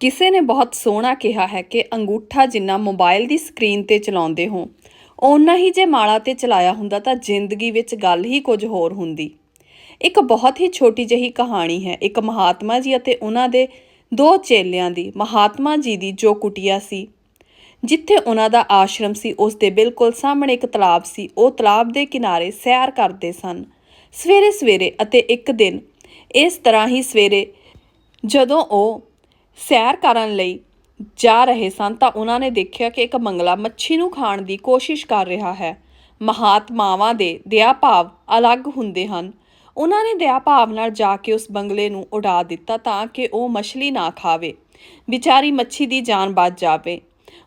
ਕਿਸੇ ਨੇ ਬਹੁਤ ਸੋਹਣਾ ਕਿਹਾ ਹੈ ਕਿ ਅੰਗੂਠਾ ਜਿੰਨਾ ਮੋਬਾਈਲ ਦੀ ਸਕਰੀਨ ਤੇ ਚਲਾਉਂਦੇ ਹੋ, ਓਨਾ ਹੀ ਜੇ ਮਾਲਾ ਤੇ ਚਲਾਇਆ ਹੁੰਦਾ ਤਾਂ ਜ਼ਿੰਦਗੀ ਵਿੱਚ ਗੱਲ ਹੀ ਕੁਝ ਹੋਰ ਹੁੰਦੀ। ਇੱਕ ਬਹੁਤ ਹੀ ਛੋਟੀ ਜਿਹੀ ਕਹਾਣੀ ਹੈ, ਇੱਕ ਮਹਾਤਮਾ ਜੀ ਅਤੇ ਉਹਨਾਂ ਦੇ ਦੋ ਚੇਲਿਆਂ ਦੀ, ਮਹਾਤਮਾ ਜੀ ਦੀ ਜੋ ਕੁਟੀਆ ਸੀ, ਜਿੱਥੇ ਉਹਨਾਂ ਦਾ ਆਸ਼ਰਮ ਸੀ, ਉਸ ਦੇ ਬਿਲਕੁਲ ਸਾਹਮਣੇ ਇੱਕ ਤਲਾਬ ਸੀ, ਉਹ ਤਲਾਬ ਦੇ ਕਿਨਾਰੇ ਸੈਰ ਕਰਦੇ ਸਨ। ਸਵੇਰੇ ਸਵੇਰੇ ਅਤੇ ਇੱਕ ਦਿਨ ਇਸ ਤਰ੍ਹਾਂ ਹੀ ਸਵੇਰੇ ਜਦੋਂ ਉਹ ਸੈਰ ਕਰਨ ਲਈ ਜਾ ਰਹੇ ਸਨ ਤਾਂ ਉਹਨਾਂ ਨੇ ਦੇਖਿਆ ਕਿ ਇੱਕ ਮੰਗਲਾ ਮੱਛੀ ਨੂੰ ਖਾਣ ਦੀ ਕੋਸ਼ਿਸ਼ ਕਰ ਰਿਹਾ ਹੈ। ਮਹਾਤਮਾਵਾਂ ਦੇ ਦਇਆ ਭਾਵ ਅਲੱਗ ਹੁੰਦੇ ਹਨ। ਉਹਨਾਂ ਨੇ ਦਇਆ ਭਾਵ ਨਾਲ ਜਾ ਕੇ ਉਸ ਬੰਗਲੇ ਨੂੰ ਉਡਾ ਦਿੱਤਾ ਤਾਂ ਕਿ ਉਹ ਮਛਲੀ ਨਾ ਖਾਵੇ। ਵਿਚਾਰੀ ਮੱਛੀ ਦੀ ਜਾਨ ਬਚ ਜਾਵੇ।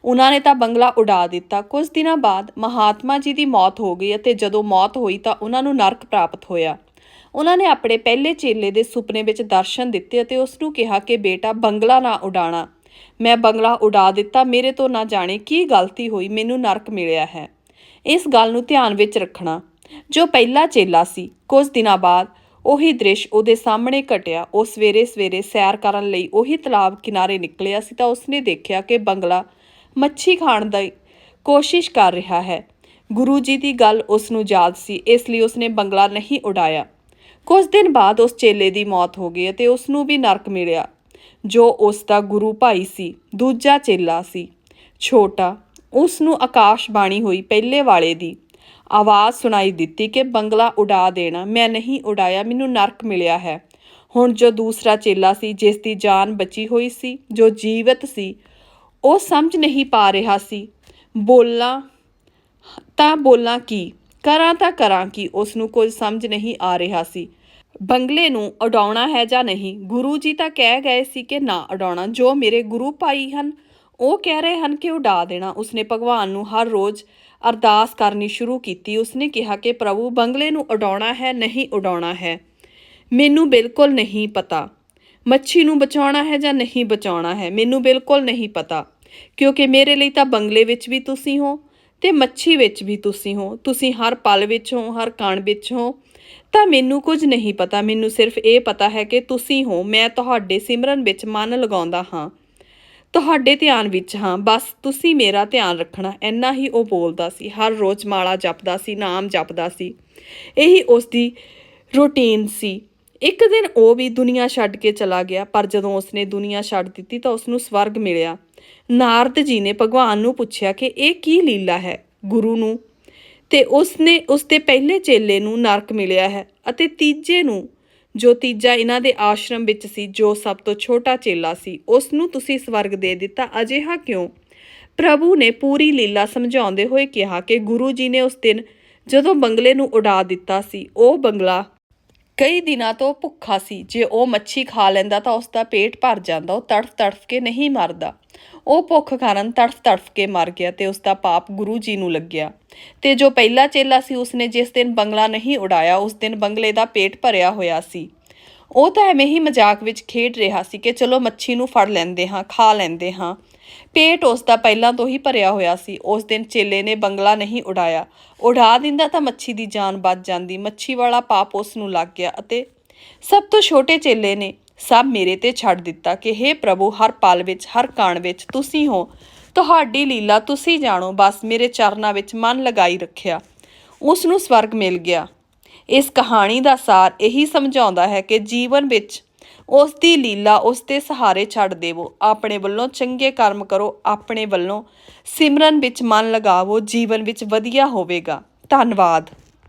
ਉਹਨਾਂ ਨੇ ਤਾਂ ਬੰਗਲਾ ਉਡਾ ਦਿੱਤਾ। ਕੁਝ ਦਿਨਾਂ ਬਾਅਦ ਮਹਾਤਮਾ ਜੀ ਦੀ ਮੌਤ ਹੋ ਗਈ ਅਤੇ ਜਦੋਂ ਮੌਤ ਹੋਈ ਤਾਂ ਉਹਨਾਂ ਨੂੰ ਨਰਕ ਪ੍ਰਾਪਤ ਹੋਇਆ। ਉਹਨਾਂ ਨੇ ਆਪਣੇ ਪਹਿਲੇ ਚੇਲੇ ਦੇ ਸੁਪਨੇ ਵਿੱਚ ਦਰਸ਼ਨ ਦਿੱਤੇ ਅਤੇ ਉਸ ਨੂੰ ਕਿਹਾ ਕਿ ਬੇਟਾ, ਬੰਗਲਾ ਨਾ ਉਡਾਣਾ। ਮੈਂ ਬੰਗਲਾ ਉਡਾ ਦਿੱਤਾ, ਮੇਰੇ ਤੋਂ ਨਾ ਜਾਣੇ ਕੀ ਗਲਤੀ ਹੋਈ, ਮੈਨੂੰ ਨਰਕ ਮਿਲਿਆ ਹੈ। ਇਸ ਗੱਲ ਨੂੰ ਧਿਆਨ ਵਿੱਚ ਰੱਖਣਾ। ਜੋ ਪਹਿਲਾ ਚੇਲਾ ਸੀ, ਕੁਝ ਦਿਨਾਂ ਬਾਅਦ ਉਹੀ ਦ੍ਰਿਸ਼ ਉਹਦੇ ਸਾਹਮਣੇ ਘਟਿਆ। ਉਹ ਸਵੇਰੇ ਸਵੇਰੇ ਸੈਰ ਕਰਨ ਲਈ ਉਹੀ ਤਲਾਬ ਕਿਨਾਰੇ ਨਿਕਲਿਆ ਸੀ ਤਾਂ ਉਸਨੇ ਦੇਖਿਆ ਕਿ ਬੰਗਲਾ ਮੱਛੀ ਖਾਣ ਦੀ ਕੋਸ਼ਿਸ਼ ਕਰ ਰਿਹਾ ਹੈ। ਗੁਰੂ ਜੀ ਦੀ ਗੱਲ ਉਸ ਨੂੰ ਯਾਦ ਸੀ, ਇਸ ਲਈ ਉਸਨੇ ਬੰਗਲਾ ਨਹੀਂ ਉਡਾਇਆ। ਕੁਝ ਦਿਨ ਬਾਅਦ ਉਸ ਚੇਲੇ ਦੀ ਮੌਤ ਹੋ ਗਈ ਅਤੇ ਉਸ ਨੂੰ ਵੀ ਨਰਕ ਮਿਲਿਆ, ਜੋ ਉਸ ਦਾ ਗੁਰੂ ਭਾਈ ਸੀ, ਦੂਜਾ ਚੇਲਾ ਸੀ। ਛੋਟਾ ਉਸ ਨੂੰ ਆਕਾਸ਼ ਬਾਣੀ ਹੋਈ ਪਹਿਲੇ ਵਾਲੇ ਦੀ ਆਵਾਜ਼ ਸੁਣਾਈ ਦਿੱਤੀ ਕਿ, ਬੰਗਲਾ ਉਡਾ ਦੇਣਾ, ਮੈਂ ਨਹੀਂ ਉਡਾਇਆ, ਮੈਨੂੰ ਨਰਕ ਮਿਲਿਆ ਹੈ। ਹੁਣ ਜੋ ਦੂਸਰਾ ਚੇਲਾ ਸੀ, ਜਿਸ ਦੀ ਜਾਨ ਬਚੀ ਹੋਈ ਸੀ, ਜੋ ਜੀਵਤ ਸੀ, ਉਹ ਸਮਝ ਨਹੀਂ ਪਾ ਰਿਹਾ ਸੀ। ਬੋਲਾਂ, ਤਾਂ ਬੋਲਾਂ ਕੀ? ਕਰਾਂ ਤਾਂ ਕਰਾਂ ਕਿ ਉਸ ਨੂੰ ਕੁਝ ਸਮਝ ਨਹੀਂ ਆ ਰਿਹਾ ਸੀ। ਬੰਗਲੇ ਨੂੰ ਉਡਾਉਣਾ ਹੈ ਜਾਂ ਨਹੀਂ, ਗੁਰੂ ਜੀ ਤਾਂ ਕਹਿ ਗਏ ਸੀ ਕਿ ਨਾ ਉਡਾਉਣਾ, ਜੋ ਮੇਰੇ ਗੁਰੂ ਭਾਈ ਹਨ, ਉਹ ਕਹਿ ਰਹੇ ਹਨ ਕਿ ਉਡਾ ਦੇਣਾ। ਉਸਨੇ ਭਗਵਾਨ ਨੂੰ ਹਰ ਰੋਜ਼ ਅਰਦਾਸ ਕਰਨੀ ਸ਼ੁਰੂ ਕੀਤੀ। ਉਸਨੇ ਕਿਹਾ ਕਿ ਪ੍ਰਭੂ, ਬੰਗਲੇ ਨੂੰ ਉਡਾਉਣਾ ਹੈ, ਨਹੀਂ ਉਡਾਉਣਾ ਹੈ, ਮੈਨੂੰ ਬਿਲਕੁਲ ਨਹੀਂ ਪਤਾ। ਮੱਛੀ ਨੂੰ ਬਚਾਉਣਾ ਹੈ ਜਾਂ ਨਹੀਂ ਬਚਾਉਣਾ ਹੈ, ਮੈਨੂੰ ਬਿਲਕੁਲ ਨਹੀਂ ਪਤਾ, ਕਿਉਂਕਿ ਮੇਰੇ ਲਈ ਤਾਂ ਬੰਗਲੇ ਵਿੱਚ ਵੀ ਤੁਸੀਂ ਹੋ ਤੇ ਮੱਛੀ ਵਿੱਚ ਵੀ ਤੁਸੀਂ ਹੋ, ਤੁਸੀਂ ਹਰ ਪਲ ਵਿੱਚ ਹੋ, ਹਰ ਕਣ ਵਿੱਚ ਹੋ, ਤਾਂ ਮੈਨੂੰ ਕੁਝ ਨਹੀਂ ਪਤਾ, ਮੈਨੂੰ ਸਿਰਫ ਇਹ ਪਤਾ ਹੈ ਕਿ ਤੁਸੀਂ ਹੋ, ਮੈਂ ਤੁਹਾਡੇ ਸਿਮਰਨ ਵਿੱਚ ਮਨ ਲਗਾਉਂਦਾ ਹਾਂ, ਤੁਹਾਡੇ ਧਿਆਨ ਵਿੱਚ ਹਾਂ, ਬਸ ਤੁਸੀਂ ਮੇਰਾ ਧਿਆਨ ਰੱਖਣਾ, ਇੰਨਾ ਹੀ ਉਹ ਬੋਲਦਾ ਸੀ, ਹਰ ਰੋਜ਼ ਮਾਲਾ ਜਪਦਾ ਸੀ, ਨਾਮ ਜਪਦਾ ਸੀ, ਇਹੀ ਉਸ ਦੀ ਰੁਟੀਨ ਸੀ। ਇੱਕ ਦਿਨ ਉਹ ਵੀ ਦੁਨੀਆ ਛੱਡ ਕੇ ਚਲਾ ਗਿਆ, ਪਰ ਜਦੋਂ ਉਸਨੇ ਦੁਨੀਆ ਛੱਡ ਦਿੱਤੀ ਤਾਂ ਉਸ ਨੂੰ ਸਵਰਗ ਮਿਲਿਆ। ਨਾਰਦ ਜੀ ਨੇ ਭਗਵਾਨ ਨੂੰ ਪੁੱਛਿਆ ਕਿ ਇਹ ਕੀ ਲੀਲਾ ਹੈ ਗੁਰੂ ਨੂੰ? ਤੇ ਉਸਨੇ ਉਸ ਦੇ ਪਹਿਲੇ ਚੇਲੇ ਨੂੰ ਨਰਕ ਮਿਲਿਆ ਹੈ ਅਤੇ ਤੀਜੇ ਨੂੰ, ਜੋ ਤੀਜਾ ਇਹਨਾਂ ਦੇ ਆਸ਼ਰਮ ਵਿੱਚ ਸੀ, ਜੋ ਸਭ ਤੋਂ ਛੋਟਾ ਚੇਲਾ ਸੀ ਉਸ ਨੂੰ ਤੁਸੀਂ ਸਵਰਗ ਦੇ ਦਿੱਤਾ, ਅਜਿਹਾ ਕਿਉਂ? ਪ੍ਰਭੂ ਨੇ ਪੂਰੀ ਲੀਲਾ ਸਮਝਾਉਂਦੇ ਹੋਏ ਕਿਹਾ ਕਿ ਗੁਰੂ ਜੀ ਨੇ ਉਸ ਦਿਨ ਜਦੋਂ ਬੰਗਲੇ ਨੂੰ ਉਡਾ ਦਿੱਤਾ ਸੀ, ਉਹ ਬੰਗਲਾ ਕਈ ਦਿਨਾਂ ਤੋਂ ਭੁੱਖਾ ਸੀ। ਜੇ ਉਹ ਮੱਛੀ ਖਾ ਲੈਂਦਾ ਤਾਂ ਉਸ ਦਾ ਪੇਟ ਭਰ ਜਾਂਦਾ, ਉਹ ਤੜਫ ਤੜਫ ਕੇ ਨਹੀਂ ਮਰਦਾ। ਉਹ ਭੁੱਖ ਕਾਰਨ ਤੜਫ ਤੜਫ ਕੇ ਮਰ ਗਿਆ ਤੇ ਉਸ ਦਾ ਪਾਪ ਗੁਰੂ ਜੀ ਨੂੰ ਲੱਗਿਆ। ਤੇ ਜੋ ਪਹਿਲਾ ਚੇਲਾ ਸੀ, ਉਸਨੇ ਜਿਸ ਦਿਨ ਬੰਗਲਾ ਨਹੀਂ ਉਡਾਇਆ, ਉਸ ਦਿਨ ਬੰਗਲੇ ਦਾ ਪੇਟ ਭਰਿਆ ਹੋਇਆ ਸੀ। ਉਹ ਤਾਂ ਐਵੇਂ ਹੀ ਮਜ਼ਾਕ ਵਿੱਚ ਖੇਡ ਰਿਹਾ ਸੀ ਕਿ ਚਲੋ ਮੱਛੀ ਨੂੰ ਫੜ ਲੈਂਦੇ ਹਾਂ, ਖਾ ਲੈਂਦੇ ਹਾਂ। ਪੇਟ ਉਸ ਦਾ ਪਹਿਲਾਂ ਤੋਂ ਹੀ ਭਰਿਆ ਹੋਇਆ ਸੀ। ਉਸ ਦਿਨ ਚੇਲੇ ਨੇ ਬੰਗਲਾ ਨਹੀਂ ਉਡਾਇਆ। ਉਡਾ ਦਿੰਦਾ ਤਾਂ ਮੱਛੀ ਦੀ ਜਾਨ ਬਚ ਜਾਂਦੀ। ਮੱਛੀ ਵਾਲਾ ਪਾਪ ਉਸ ਨੂੰ ਲੱਗ ਗਿਆ ਅਤੇ ਸਭ ਤੋਂ ਛੋਟੇ ਚੇਲੇ ਨੇ ਸਭ ਮੇਰੇ ਤੇ ਛੱਡ ਦਿੱਤਾ ਕਿ हे ਪ੍ਰਭੂ, ਹਰ ਪਲ ਵਿੱਚ, ਹਰ ਕਾਣ ਵਿੱਚ ਤੁਸੀਂ ਹੋ। ਤੁਹਾਡੀ ਲੀਲਾ ਤੁਸੀਂ ਜਾਣੋ। ਬਸ ਮੇਰੇ ਚਰਨਾਂ ਵਿੱਚ ਮਨ ਲਗਾਈ ਰੱਖਿਆ। ਉਸ ਨੂੰ ਸਵਰਗ ਮਿਲ ਗਿਆ। ਇਸ ਕਹਾਣੀ ਦਾ ਸਾਰ ਇਹੀ ਸਮਝਾਉਂਦਾ ਹੈ ਕਿ ਜੀਵਨ ਵਿੱਚ ਉਸ ਦੀ ਲੀਲਾ ਉਸ ਦੇ ਸਹਾਰੇ ਛੱਡ ਦੇਵੋ। ਆਪਣੇ ਵੱਲੋਂ ਚੰਗੇ ਕਰਮ ਕਰੋ, ਆਪਣੇ ਵੱਲੋਂ ਸਿਮਰਨ ਵਿੱਚ ਮਨ ਲਗਾਵੋ, ਜੀਵਨ ਵਿੱਚ ਵਧੀਆ ਹੋਵੇਗਾ। ਧੰਨਵਾਦ।